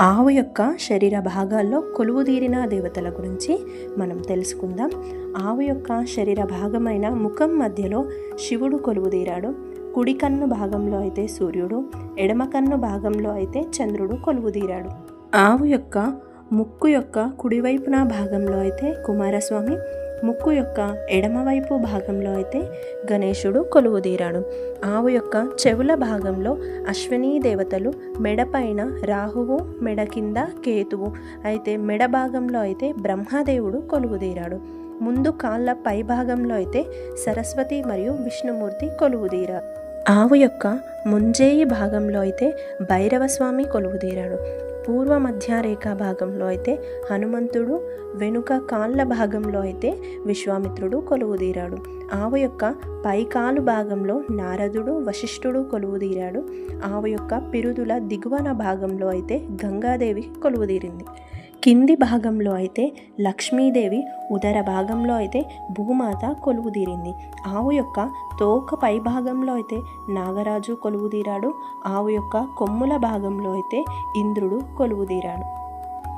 ఆవు యొక్క శరీర భాగాల్లో కొలువుదీరిన దేవతల గురించి మనం తెలుసుకుందాం. ఆవు యొక్క శరీర భాగమైన ముఖం మధ్యలో శివుడు కొలువుదీరాడు. కుడి కన్ను భాగంలో అయితే సూర్యుడు ఎడమ కన్ను భాగంలో అయితే చంద్రుడు కొలువుదీరాడు. ఆవు యొక్క ముక్కు యొక్క కుడివైపున భాగంలో అయితే కుమారస్వామి ముక్కు యొక్క ఎడమవైపు భాగంలో అయితే గణేశుడు కొలువుదీరాడు. ఆవు యొక్క చెవుల భాగంలో అశ్వినీ దేవతలు మెడపైన రాహువు మెడ కింద కేతువు. అయితే మెడ భాగంలో అయితే బ్రహ్మదేవుడు కొలువుదీరాడు. ముందు కాళ్ళ పై భాగంలో అయితే సరస్వతి మరియు విష్ణుమూర్తి కొలువుదీరారు ఆవు యొక్క ముంజేయి భాగంలో అయితే భైరవస్వామి కొలువుదీరాడు. పూర్వ మధ్య రేఖా భాగంలో అయితే హనుమంతుడు వెనుక కాళ్ళ భాగంలో అయితే విశ్వామిత్రుడు కొలువుదీరాడు ఆవు యొక్క పైకాలు భాగంలో నారదుడు వశిష్ఠుడు కొలువుదీరాడు ఆవు యొక్క పిరుదుల దిగువన భాగంలో అయితే గంగాదేవి కొలువుదీరింది కింది భాగంలో అయితే లక్ష్మీదేవి ఉదర భాగంలో అయితే భూమాత కొలువుదీరింది ఆవు యొక్క తోక పై భాగంలో అయితే నాగరాజు కొలువుదీరాడు ఆవు యొక్క కొమ్ముల భాగంలో అయితే ఇంద్రుడు కొలువుదీరాడు